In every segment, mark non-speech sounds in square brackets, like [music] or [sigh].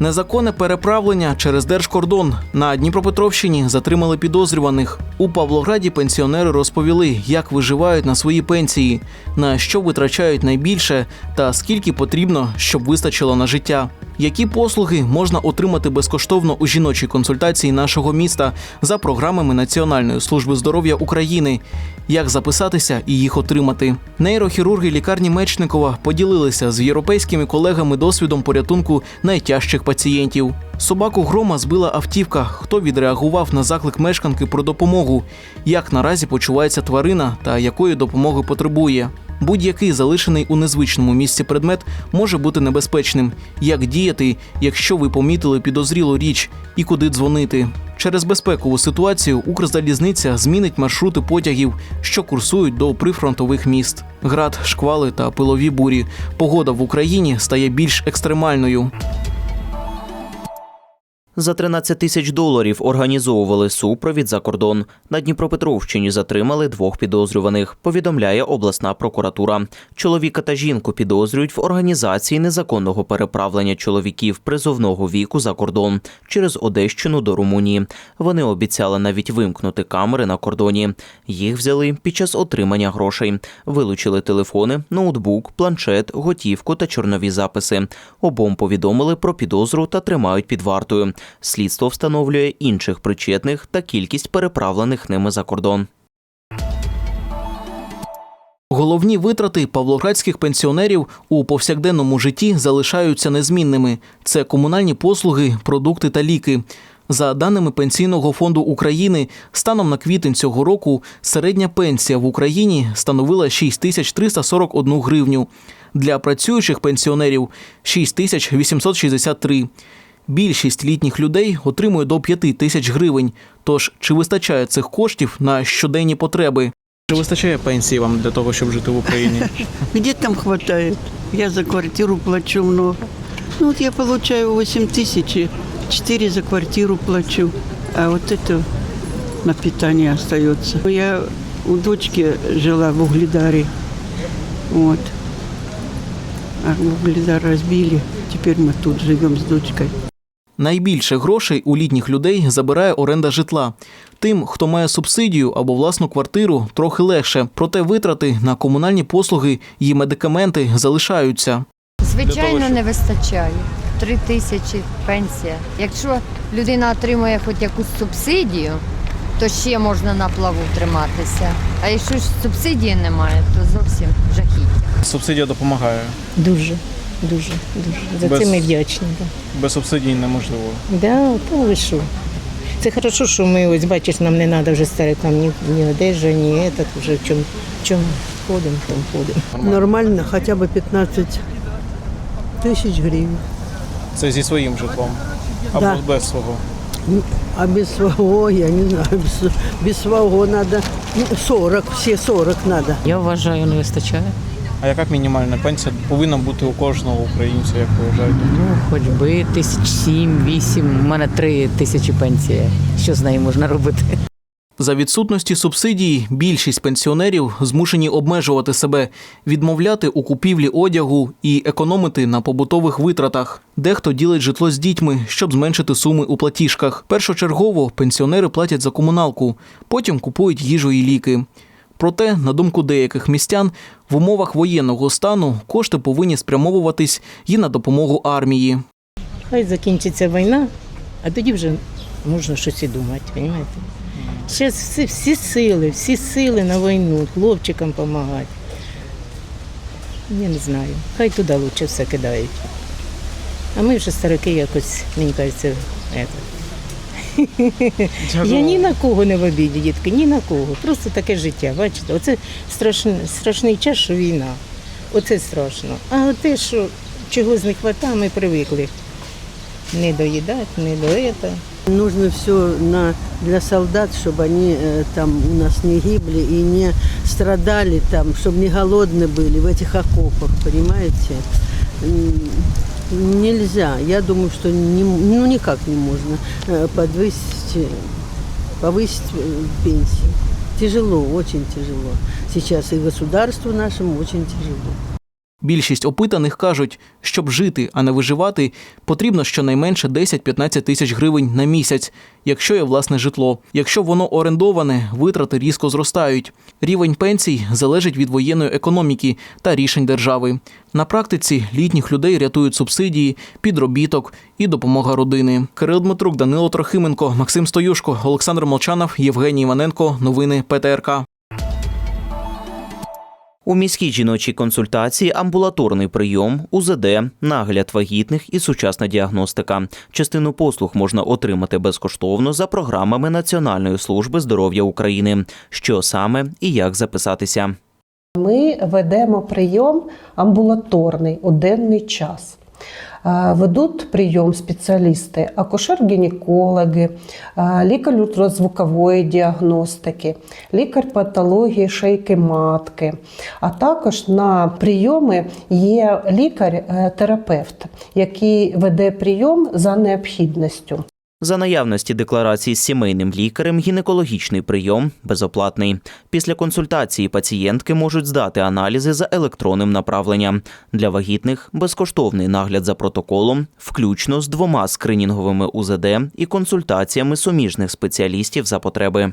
Незаконне переправлення через держкордон на Дніпропетровщині затримали підозрюваних. У Павлограді пенсіонери розповіли, як виживають на свої пенсії, на що витрачають найбільше та скільки потрібно, щоб вистачило на життя. Які послуги можна отримати безкоштовно у жіночій консультації нашого міста за програмами Національної служби здоров'я України? Як записатися і їх отримати? Нейрохірурги лікарні Мечникова поділилися з європейськими колегами досвідом порятунку найтяжчих пацієнтів. Собаку грома збила автівка. Хто відреагував на заклик мешканки про допомогу? Як наразі почувається тварина та якої допомоги потребує? Будь-який залишений у незвичному місці предмет може бути небезпечним. Як діяти, якщо ви помітили підозрілу річ, і куди дзвонити? Через безпекову ситуацію Укрзалізниця змінить маршрути потягів, що курсують до прифронтових міст. Град, шквали та пилові бурі. Погода в Україні стає більш екстремальною. За 13 тисяч доларів організовували супровід за кордон. На Дніпропетровщині затримали двох підозрюваних. Повідомляє обласна прокуратура. Чоловіка та жінку підозрюють в організації незаконного переправлення чоловіків призовного віку за кордон через Одещину до Румунії. Вони обіцяли навіть вимкнути камери на кордоні. Їх взяли під час отримання грошей. Вилучили телефони, ноутбук, планшет, готівку та чорнові записи. Обом повідомили про підозру та тримають під вартою. Слідство встановлює інших причетних та кількість переправлених ними за кордон. Головні витрати павлоградських пенсіонерів у повсякденному житті залишаються незмінними: це комунальні послуги, продукти та ліки. За даними Пенсійного фонду України, станом на квітень цього року середня пенсія в Україні становила 6341 гривню. Для працюючих пенсіонерів 6863. Більшість літніх людей отримує до 5 тисяч гривень. Тож чи вистачає цих коштів на щоденні потреби? Чи вистачає пенсії вам для того, щоб жити в Україні? [laughs] Где там хватает? Я за квартиру плачу много. Ну вот я получаю 8 тысяч, и 4 за квартиру плачу. А вот это на питание остается. Я у дочки жила в Угледаре. Вот. А Угледар разбили. Теперь мы тут живем с дочкой. Найбільше грошей у літніх людей забирає оренда житла. Тим, хто має субсидію або власну квартиру, трохи легше. Проте витрати на комунальні послуги і медикаменти залишаються. Звичайно, не вистачає. Три тисячі пенсія. Якщо людина отримує хоч якусь субсидію, то ще можна на плаву триматися. А якщо ж субсидії немає, то зовсім жахіття. Субсидія допомагає. Дуже, дуже, дуже. За Без- це ми вдячні. Да. Без субсидій неможливо. Да, та ви що? Це хорошо, що ми ось бачиш, нам не треба вже старе там ні, ні одежа, ні этот, вже в чому, в чому ходимо, в тому ходимо. Нормально, хотя бы 15 тысяч гривен. Це зі своїм житлом або Да. без свого. А без своего, я не знаю, без, без своего надо ну, 40, все 40 надо. Я вважаю, не вистачає. А яка мінімальна пенсія повинна бути у кожного українця, як ви вважаєте? Ну, хоч би тисяч сім, вісім. У мене три тисячі пенсія. Що з нею можна робити? За відсутності субсидії більшість пенсіонерів змушені обмежувати себе, відмовляти у купівлі одягу і економити на побутових витратах. Дехто ділить житло з дітьми, щоб зменшити суми у платіжках. Першочергово пенсіонери платять за комуналку, потім купують їжу і ліки. Проте, на думку деяких містян, в умовах воєнного стану кошти повинні спрямовуватись і на допомогу армії. Хай закінчиться війна, а тоді вже можна щось і думати, розумієте? Зараз всі, всі сили, всі сили на війну, хлопчикам допомагати. Я не знаю. Хай туди краще все кидають. А ми вже старики якось, мені кажеться. Я ні на кого не в обіді, дітки, ні на кого. Просто таке життя, бачите? Оце страшний, страшний час, що війна. Оце страшно. А те, що чогось не вистачає, ми привикли. Не доїдати, не до этого. Нужно все на, для солдат, чтобы они э, там у нас не гибли и не страдали там, чтобы не голодны были в этих окопах, понимаете? М, Нельзя. Я думаю, что не, м- ну, никак не можно э, подвысить, э, повысить э, пенсии. Тяжело, очень тяжело. Сейчас и государству нашему очень тяжело. Більшість опитаних кажуть, щоб жити, а не виживати, потрібно щонайменше 10-15 тисяч гривень на місяць, якщо є власне житло. Якщо воно орендоване, витрати різко зростають. Рівень пенсій залежить від воєнної економіки та рішень держави. На практиці літніх людей рятують субсидії, підробіток і допомога родини. Кирил Дмитрук, Данило Трохименко, Максим Стоюшко, Олександр Молчанов, Євгеній Іваненко. Новини ПТРК. У міській жіночій консультації амбулаторний прийом, УЗД, нагляд вагітних і сучасна діагностика. Частину послуг можна отримати безкоштовно за програмами Національної служби здоров'я України. Що саме і як записатися. Ми ведемо прийом амбулаторний у денний час. Ведуть прийом спеціалісти, акушер-гінекологи, е, лікар ультразвукової діагностики, лікар патології шейки матки. А також на прийоми є лікар-терапевт, який веде прийом за необхідністю. За наявності декларації з сімейним лікарем гінекологічний прийом безоплатний. Після консультації пацієнтки можуть здати аналізи за електронним направленням. Для вагітних безкоштовний нагляд за протоколом, включно з двома скринінговими УЗД і консультаціями суміжних спеціалістів за потреби.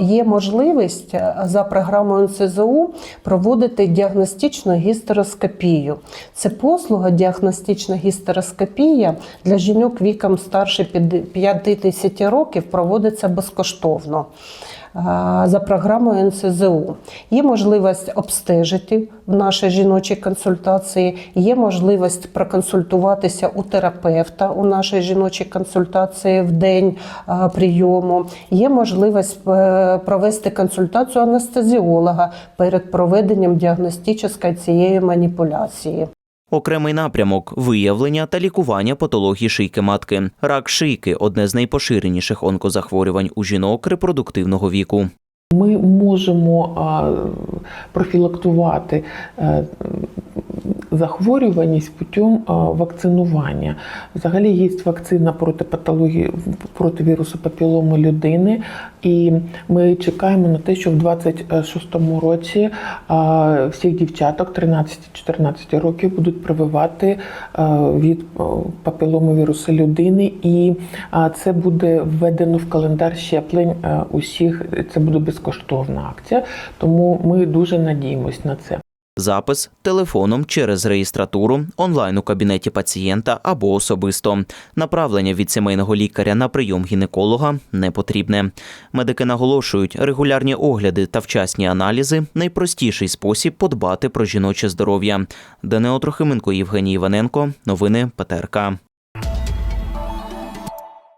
Є можливість е, за програмою НСЗУ проводити діагностичну гістероскопію. Це послуга діагностична гістероскопія для жінок віком старше 50 років проводиться безкоштовно. Е, За програмою НСЗУ є можливість обстежити в нашій жіночій консультації, є можливість проконсультуватися у терапевта у нашій жіночій консультації в день е, прийому, є можливість е, провести консультацію анестезіолога перед проведенням діагностичної цієї маніпуляції. Окремий напрямок виявлення та лікування патології шийки матки. Рак шийки одне з найпоширеніших онкозахворювань у жінок репродуктивного віку. Ми можемо профілактувати е, захворюваність путем вакцинування. Взагалі є вакцина проти патології проти вірусу папілому людини, і ми чекаємо на те, що в 26-му році всіх дівчаток 13-14 років будуть прививати від а, папілому вірусу людини, і це буде введено в календар щеплень усіх. Це буде безкоштовна акція, тому ми дуже надіємось на це. Запис телефоном через реєстратуру, онлайн у кабінеті пацієнта або особисто. Направлення від сімейного лікаря на прийом гінеколога не потрібне. Медики наголошують, регулярні огляди та вчасні аналізи найпростіший спосіб подбати про жіноче здоров'я. Данео Трохименко, Євгеній Іваненко. Новини ПТРК.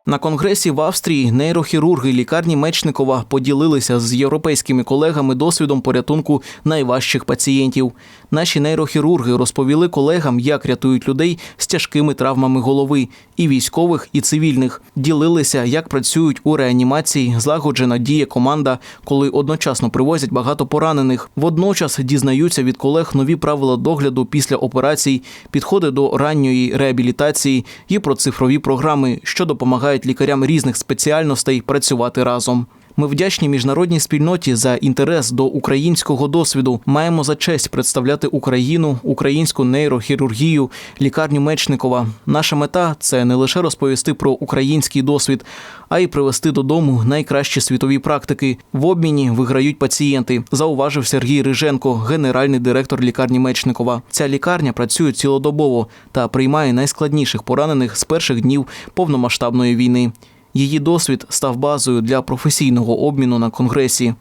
На конгресі в Австрії нейрохірурги лікарні Мечникова поділилися з європейськими колегами досвідом порятунку найважчих пацієнтів. Наші нейрохірурги розповіли колегам, як рятують людей з тяжкими травмами голови, і військових, і цивільних. Ділилися, як працюють у реанімації, злагоджена діє команда, коли одночасно привозять багато поранених. Водночас дізнаються від колег нові правила догляду після операцій, підходи до ранньої реабілітації і про цифрові програми, що допомагають лікарям різних спеціальностей працювати разом. Ми вдячні міжнародній спільноті за інтерес до українського досвіду. Маємо за честь представляти Україну, українську нейрохірургію, лікарню Мечникова. Наша мета це не лише розповісти про український досвід, а й привести додому найкращі світові практики. В обміні виграють пацієнти, зауважив Сергій Риженко, генеральний директор лікарні Мечникова. Ця лікарня працює цілодобово та приймає найскладніших поранених з перших днів повномасштабної війни. Її досвід став базою для професійного обміну на конгресі.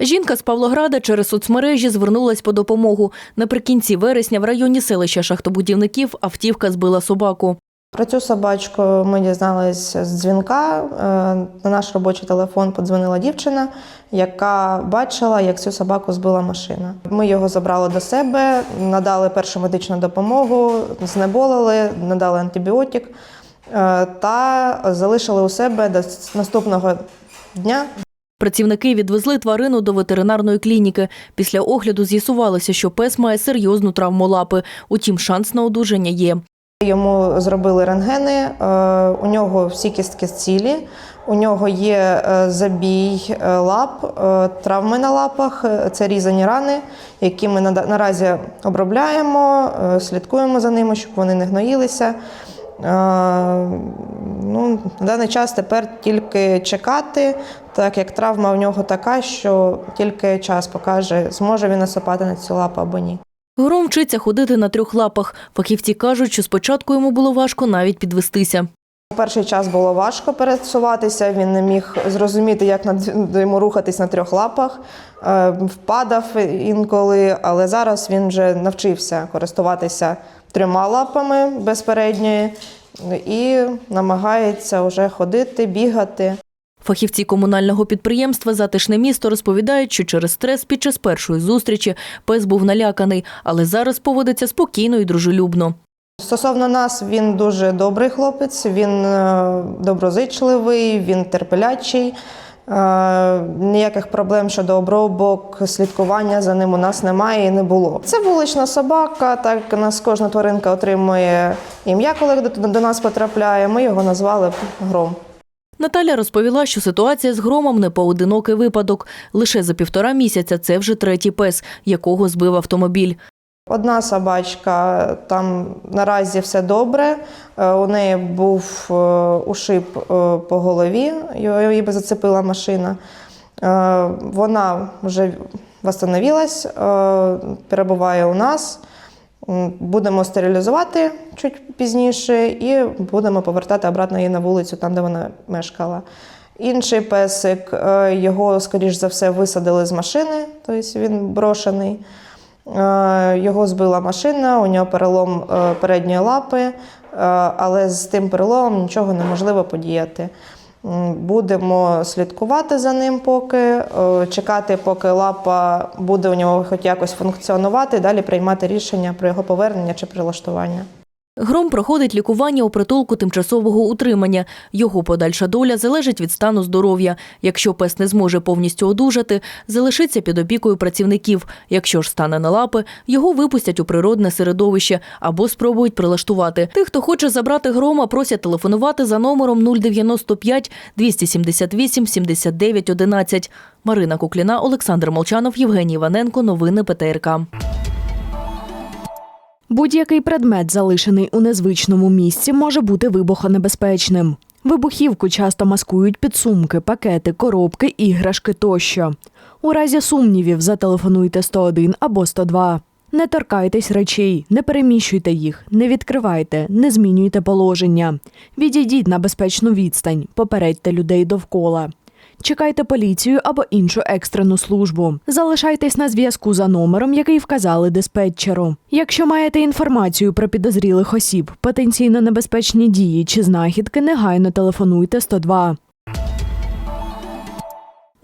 Жінка з Павлограда через соцмережі звернулась по допомогу. Наприкінці вересня в районі селища шахтобудівників автівка збила собаку. Про цю собачку ми дізналися з дзвінка. Е, На наш робочий телефон подзвонила дівчина, яка бачила, як цю собаку збила машина. Ми його забрали до себе, надали першу медичну допомогу, знеболили, надали антибіотик та залишили у себе до наступного дня. Працівники відвезли тварину до ветеринарної клініки. Після огляду з'ясувалося, що пес має серйозну травму лапи. Утім, шанс на одужання є. Йому зробили рентгени, е, у нього всі кістки цілі, У нього є е, забій е, лап, е, травми на лапах, е, це різані рани, які ми наразі обробляємо, е, слідкуємо за ними, щоб вони не гноїлися. Ну, на даний час тепер тільки чекати, так як травма в нього така, що тільки час покаже, зможе він насипати на цю лапу або ні. Гром вчиться ходити на трьох лапах. Фахівці кажуть, що спочатку йому було важко навіть підвестися. Перший час було важко пересуватися, він не міг зрозуміти, як йому рухатись на трьох лапах, Е, впадав інколи, але зараз він вже навчився користуватися трьома лапами без передньої і намагається вже ходити, бігати. Фахівці комунального підприємства Затишне місто розповідають, що через стрес під час першої зустрічі пес був наляканий, але зараз поводиться спокійно і дружелюбно. Стосовно нас, він дуже добрий хлопець, він е, доброзичливий, він терпелячий. Е, Ніяких проблем щодо обробок, слідкування за ним у нас немає і не було. Це вулична собака. Так нас кожна тваринка отримує ім'я, коли до нас потрапляє. Ми його назвали гром. Наталя розповіла, що ситуація з громом не поодинокий випадок. Лише за півтора місяця це вже третій пес, якого збив автомобіль. Одна собачка, там наразі все добре. Е, У неї був е, ушиб е, по голові, її зацепила машина. Вона вже восстановилась, перебуває у нас. Будемо стерилізувати чуть пізніше і будемо повертати обратно її на вулицю, там, де вона мешкала. Інший песик, його, скоріш за все, висадили з машини, тобто він брошений. Е, Його збила машина, у нього перелом е, передньої лапи, е, але з тим переломом нічого неможливо подіяти. Будемо слідкувати за ним поки, чекати, поки лапа буде у нього хоч якось функціонувати, далі приймати рішення про його повернення чи прилаштування. Гром проходить лікування у притулку тимчасового утримання. Його подальша доля залежить від стану здоров'я. Якщо пес не зможе повністю одужати, залишиться під опікою працівників. Якщо ж стане на лапи, його випустять у природне середовище або спробують прилаштувати. Тих, хто хоче забрати грома, просять телефонувати за номером 095 278 79 11. Марина Кукліна, Олександр Молчанов, Євгеній Іваненко. Новини ПТРК. Будь-який предмет, залишений у незвичному місці, може бути вибухонебезпечним. Вибухівку часто маскують під сумки, пакети, коробки, іграшки тощо. У разі сумнівів зателефонуйте 101 або 102. Не торкайтесь речей, не переміщуйте їх, не відкривайте, не змінюйте положення. Відійдіть на безпечну відстань, попередьте людей довкола. Чекайте поліцію або іншу екстрену службу. Залишайтесь на зв'язку за номером, який вказали диспетчеру. Якщо маєте інформацію про підозрілих осіб, потенційно небезпечні дії чи знахідки, негайно телефонуйте 102.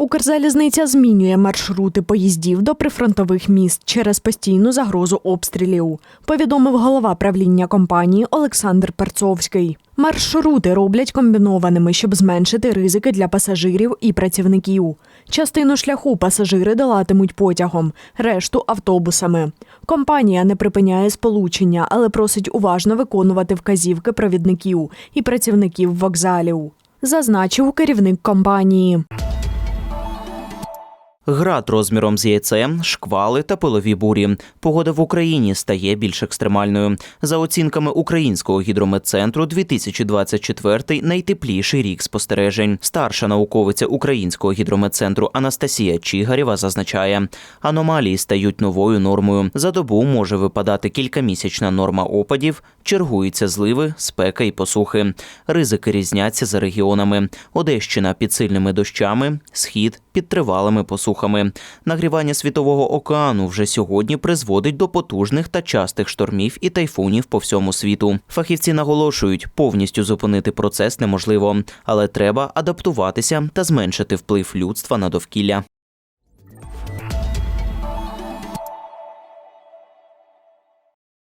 Укрзалізниця змінює маршрути поїздів до прифронтових міст через постійну загрозу обстрілів, повідомив голова правління компанії Олександр Перцовський. Маршрути роблять комбінованими, щоб зменшити ризики для пасажирів і працівників. Частину шляху пасажири долатимуть потягом, решту автобусами. Компанія не припиняє сполучення, але просить уважно виконувати вказівки провідників і працівників вокзалів. Зазначив керівник компанії. Град розміром з яйцем, шквали та пилові бурі. Погода в Україні стає більш екстремальною. За оцінками Українського гідрометцентру, 2024 – найтепліший рік спостережень. Старша науковиця Українського гідрометцентру Анастасія Чигарєва зазначає, аномалії стають новою нормою. За добу може випадати кількамісячна норма опадів, чергуються зливи, спека і посухи. Ризики різняться за регіонами. Одещина під сильними дощами, схід під тривалими посухами. Нагрівання світового океану вже сьогодні призводить до потужних та частих штормів і тайфунів по всьому світу. Фахівці наголошують, повністю зупинити процес неможливо, але треба адаптуватися та зменшити вплив людства на довкілля.